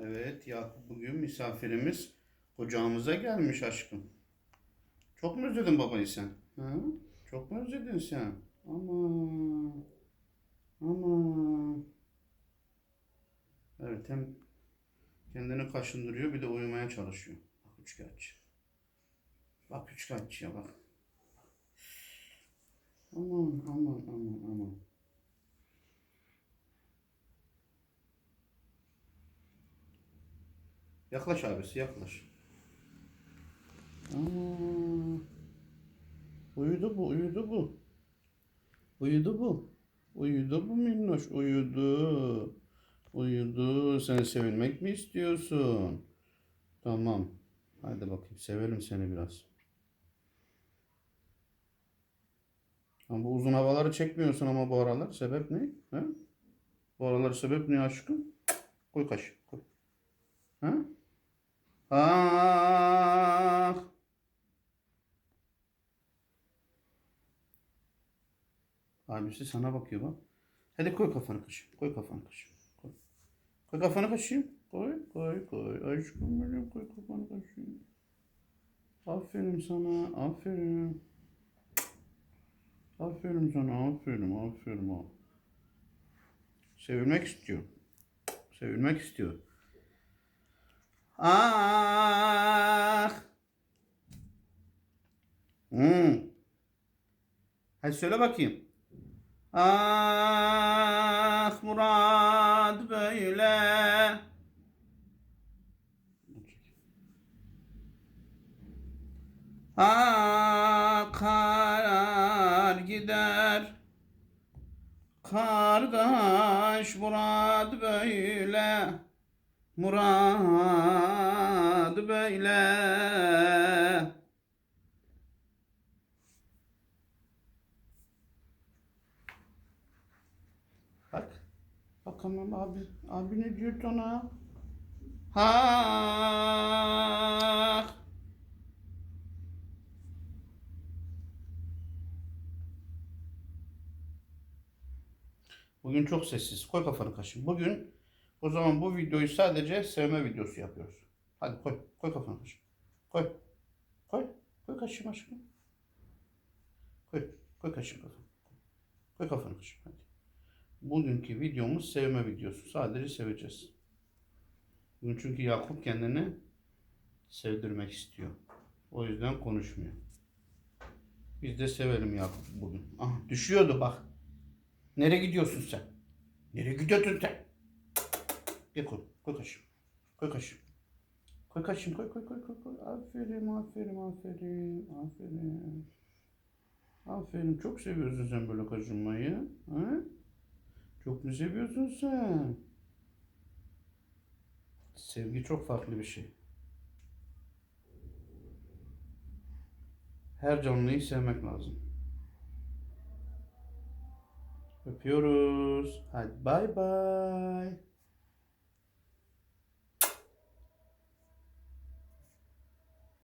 Evet Yakup bugün misafirimiz ocağımıza gelmiş aşkım. Çok mu özledin babayı sen? Ha? Çok mu özledin sen? Ama ama Evet hem kendini kaşındırıyor bir de uyumaya çalışıyor. Bak üçkağıtçı. Bak üçkağıtçıya bak. Aman aman aman aman. Yaklaş abisi yaklaş. Aa, uyudu bu uyudu bu. Uyudu bu. Uyudu bu minnoş uyudu. Uyudu. Sen sevilmek mi istiyorsun? Tamam. Hadi bakayım sevelim seni biraz. Ama bu uzun havaları çekmiyorsun ama bu aralar. Sebep ne? He? Bu aralar sebep ne aşkım? Koy kaş. Koy. Ha? Ah! Abisi sana bakıyor bak. Hadi koy kafanı kaşıyım. Koy kafanı kaşıyım. Koy. Koy kafanı kaşıyım. Koy, koy, koy. Aşkım benim koy kafanı kaşıyım. Aferin sana. Aferin. Aferin sana. Aferin. Aferin. o. Sevilmek istiyor. Sevilmek istiyor. Ah! Hmm. Hadi söyle bakayım. Ah Murat böyle. Akar gider. Kardeş Murat böyle. Murat böyle. Bak. Bakalım abi. Abi ne diyor sana? Ha. Bugün çok sessiz. Koy kafanı kaşın. Bugün o zaman bu videoyu sadece sevme videosu yapıyoruz. Hadi koy. Koy kafanı kaşın. Koy. Koy. Koy kaşın aşkım. Koy. Koy kaşın kafanı. Koy kafanı kaşın. Hadi. Bugünkü videomuz sevme videosu. Sadece seveceğiz. Bugün çünkü Yakup kendini sevdirmek istiyor. O yüzden konuşmuyor. Biz de sevelim Yakup bugün. Aha düşüyordu bak. Nereye gidiyorsun sen? Nereye gidiyorsun sen? Gel koy. Koy kaşım. Koy kaşım. Koy kaşım. Koy koy koy koy. koy. Aferin aferin aferin. Aferin. Aferin. Çok seviyorsun sen böyle kaşınmayı. Ha? Çok mu seviyorsun sen? Sevgi çok farklı bir şey. Her canlıyı sevmek lazım. Öpüyoruz. Hadi bay bay.